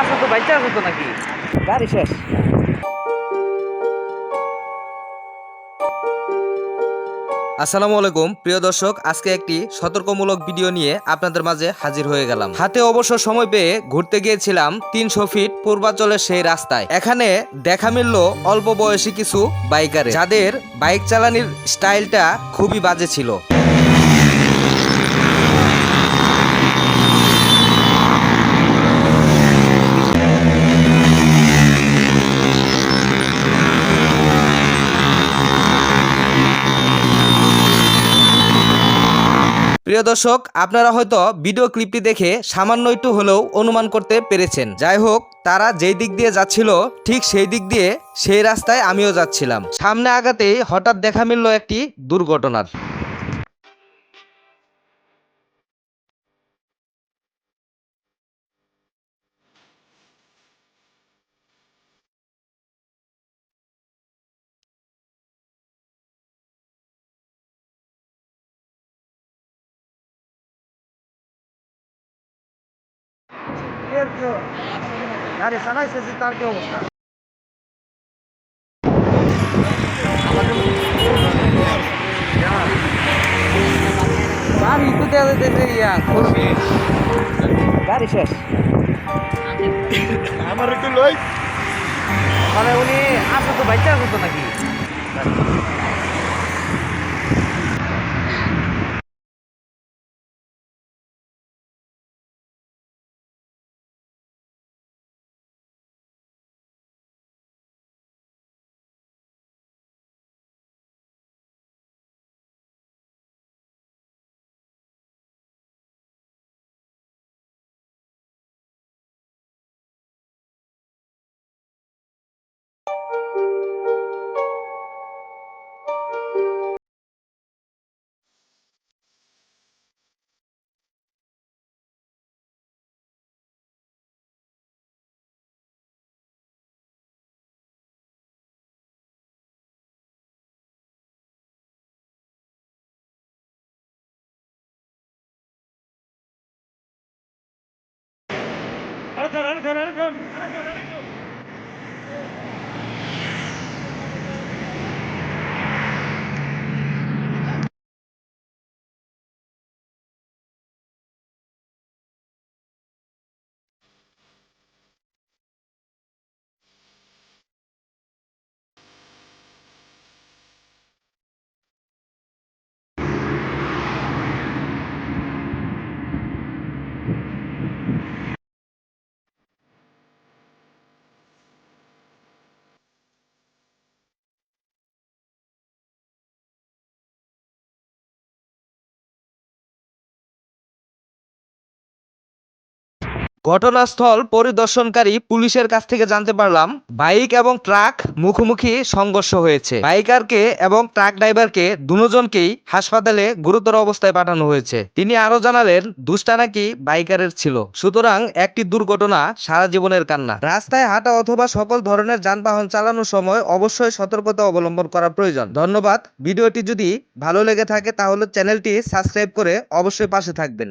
আসো তো বাইচা আসো তো নাকি? গাড়ি শেষ। আসসালামু আলাইকুম প্রিয় দর্শক আজকে একটি সতর্কমূলক ভিডিও নিয়ে আপনাদের মাঝে হাজির হয়ে গেলাম। হাতে অবশ্য সময় পেয়ে ঘুরতে গিয়েছিলাম তিনশো ফিট পূর্বাঞ্চলের সেই রাস্তায়। এখানে দেখা মিলল অল্প বয়সী কিছু বাইকারে যাদের বাইক চালানির স্টাইলটা খুবই বাজে ছিল। প্রিয় দর্শক, আপনারা হয়তো ভিডিও ক্লিপটি দেখে সামান্য একটু হলেও অনুমান করতে পেরেছেন। যাই হোক, তারা যেই দিক দিয়ে যাচ্ছিল, ঠিক সেই দিক দিয়ে সেই রাস্তায় আমিও যাচ্ছিলাম। সামনে আগাতেই হঠাৎ দেখা মিলল একটি দুর্ঘটনার। গাড়ি চালাইছে তার কি অবস্থা গাড়ি তো ইয়া করবি গাড়ি শেষ আমার একটু লই। মানে উনি আসো তো বাইচা আসো তো নাকি ঘটনাস্থল পরিদর্শনকারী পুলিশের কাছ থেকে জানতে পারলাম, বাইক এবং ট্রাক মুখোমুখি সংঘর্ষ হয়েছে। বাইকারকে এবং ট্রাক ড্রাইভারকে দুজনকেই হাসপাতালে গুরুতর অবস্থায় পাঠানো হয়েছে। তিনি আরও জানালেন, দুষ্টা নাকি বাইকারের ছিল। সুতরাং একটি দুর্ঘটনা সারা জীবনের কান্না। রাস্তায় হাঁটা অথবা সকল ধরনের যানবাহন চালানোর সময় অবশ্যই সতর্কতা অবলম্বন করা প্রয়োজন। ধন্যবাদ। ভিডিওটি যদি ভালো লেগে থাকে, তাহলে চ্যানেলটি সাবস্ক্রাইব করে অবশ্যই পাশে থাকবেন।